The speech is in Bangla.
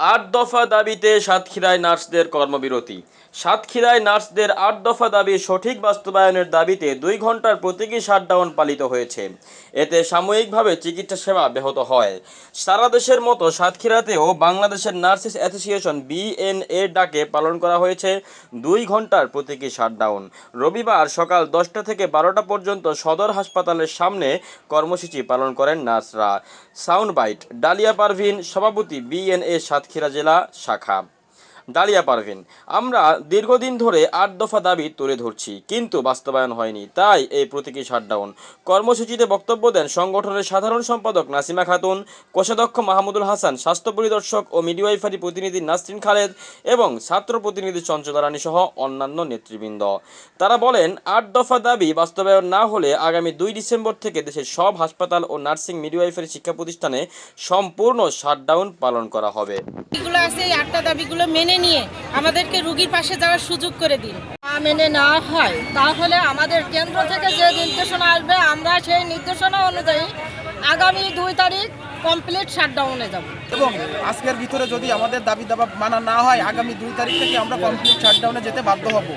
আট দফা দাবিতে সাতক্ষীরায় নার্সদের কর্মবিরতি। সাতক্ষীরায় নার্সদের আট দফা দাবি সঠিক বাস্তবায়নের দাবিতে দুই ঘণ্টার প্রতীকী শাটডাউন পালিত হয়েছে। এতে সাময়িকভাবে চিকিৎসা সেবা ব্যাহত হয়। সারা দেশের মতো সাতক্ষীরাতেও বাংলাদেশের নার্সেস অ্যাসোসিয়েশন বিএনএ ডাকে পালন করা হয়েছে দুই ঘণ্টার প্রতীকী শাটডাউন। রবিবার সকাল দশটা থেকে বারোটা পর্যন্ত সদর হাসপাতালের সামনে কর্মসূচি পালন করেন নার্সরা। সাউন্ড বাইট ডালিয়া পারভিন, সভাপতি বিএনএ সাতক্ষীরা জেলা শাখা। ডালিয়া পারভিন আমরা দীর্ঘদিন ধরে আট দফা দাবি তুলে ধরছি, কিন্তু বাস্তবায়ন হয়নি। তাই এই প্রতীকী শাটডাউন। কর্মসূচিতে বক্তব্য দেন সংগঠনের সাধারণ সম্পাদক নাসিমা খাতুন, কোষাধ্যক্ষ মাহমুদুল হাসান, স্বাস্থ্য পরিদর্শক ও মিডওয়াইফারি প্রতিনিধি নাসরিন খালেদ এবং ছাত্র প্রতিনিধি চঞ্চলা রানী সহ অন্যান্য নেতৃবৃন্দ। তারা বলেন, আট দফা দাবি বাস্তবায়ন না হলে আগামী দুই ডিসেম্বর থেকে দেশের সব হাসপাতাল ও নার্সিং মিডওয়াইফারি শিক্ষা প্রতিষ্ঠানে সম্পূর্ণ শাটডাউন পালন করা হবে। আটটা দাবিগুলো মেনে নিয়ে আমাদেরকে রুগীর পাশে যাওয়ার সুযোগ করে দিন। না মেনে নেওয়া হয়, তাহলে আমাদের কেন্দ্র থেকে যে নির্দেশনা আসবে, আমরা সেই নির্দেশনা অনুযায়ী আগামী দুই তারিখ কমপ্লিট শাটডাউনে যাব। এবং আজকের ভিতরে যদি আমাদের দাবি দাবা মানা না হয়, আগামী দুই তারিখ থেকে আমরা কমপ্লিট শাটডাউনে যেতে বাধ্য হব।